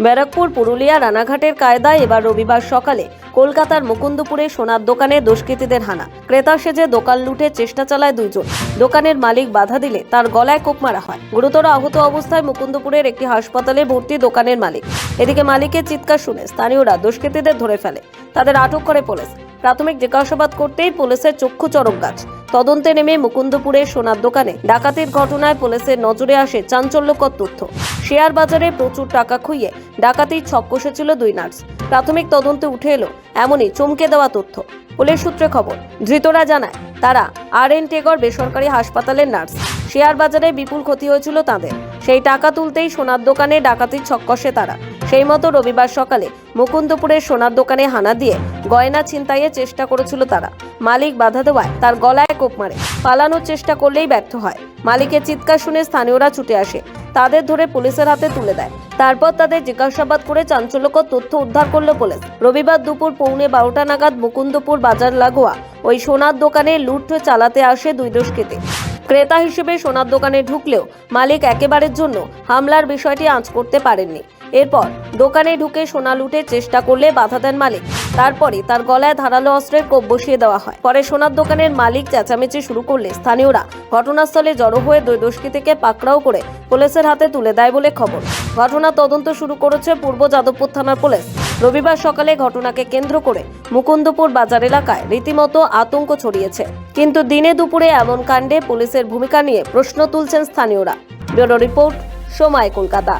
ব্যারাকপুর, পুরুলিয়া, রানাঘাটের কায়দায় এবার রবিবার সকালে কলকাতার মুকুন্দপুরে সোনার দোকানে দুষ্কৃতীদের হানা। ক্রেতা সেজে দোকান লুটে চেষ্টা চালায় দুইজন। দোকানের মালিক বাধা দিলে তার গলায় কোপ মারা হয়। গুরুতর আহত অবস্থায় মুকুন্দপুরের একটি হাসপাতালে ভর্তি দোকানের মালিক। এদিকে মালিকের চিৎকার শুনে স্থানীয়রা দুষ্কৃতীদের ধরে ফেলে। তাদের আটক করে পুলিশ। প্রাথমিক জিজ্ঞাসাবাদ করতেই পুলিশের চক্ষু চরক গাছ তদন্তে নেমে মুকুন্দপুরের সোনার দোকানে ডাকাতির ঘটনায় পুলিশের নজরে আসে চাঞ্চল্যকর তথ্য। শেয়ার বাজারে প্রচুর টাকা খুইয়ে ডাকাতির ছক কষেছিল দুই নার্স। প্রাথমিক তদন্তে উঠে এলো এমনই চমকে দেওয়া তথ্য। পুলিশ সূত্রে খবর, ধৃতরা জানায় তারা আর এন টেগর বেসরকারি হাসপাতালের নার্স। শেয়ার বাজারে বিপুল ক্ষতি হয়েছিল তাদের। সেই টাকা তুলতেই সোনার দোকানে ডাকাতির ছক কষে তারা। সেই মতো রবিবার সকালে মুকুন্দপুরের সোনার দোকানে হানা দিয়ে গয়না ছিনতাইয়ের চেষ্টা করেছিল তারা। মালিক বাধা দেওয়ায় তার গলায় কোপ মারে। পালানোর চেষ্টা করলেই ব্যর্থ হয়। মালিকের চিৎকার শুনে স্থানীয়রা ছুটে আসে। তাদের ধরে পুলিশের হাতে তুলে দেয়। তারপর তাদের জিজ্ঞাসাবাদ করে চাঞ্চল্যকর তথ্য উদ্ধার করল পুলিশ। রবিবার দুপুর পৌনে বারোটা নাগাদ মুকুন্দপুর বাজার লাগোয়া ওই সোনার দোকানে লুট চালাতে আসে দুই দুষ্কৃতী। ক্রেতা হিসেবে সোনার দোকানে ঢুকলেও মালিক একেবারের জন্য হামলার বিষয়টি আঁচ করতে পারেননি। এরপর দোকানে ঢুকে সোনা লুটের চেষ্টা করলে বাধা দেন মালিক। তারপরে তার গলায় ধারালো অস্ত্রের কোপ বসিয়ে দেওয়া হয়। পরে সোনার দোকানের মালিক চেঁচামেচি শুরু করলে স্থানীয়রা ঘটনাস্থলে জড়ো হয়ে দুই দুষ্কৃতীকে পাকড়াও করে পুলিশের হাতে তুলে দেয় বলে খবর। ঘটনা তদন্ত শুরু করেছে পূর্ব যাদবপুর থানার পুলিশ। রবিবার সকালে ঘটনাকে কেন্দ্র করে মুকুন্দপুর বাজার এলাকায় রীতিমতো আতঙ্ক ছড়িয়েছে। কিন্তু দিনে দুপুরে এমন কাণ্ডে পুলিশের ভূমিকা নিয়ে প্রশ্ন তুলছেন স্থানীয়রা। ব্যুরো রিপোর্ট সময় কলকাতা।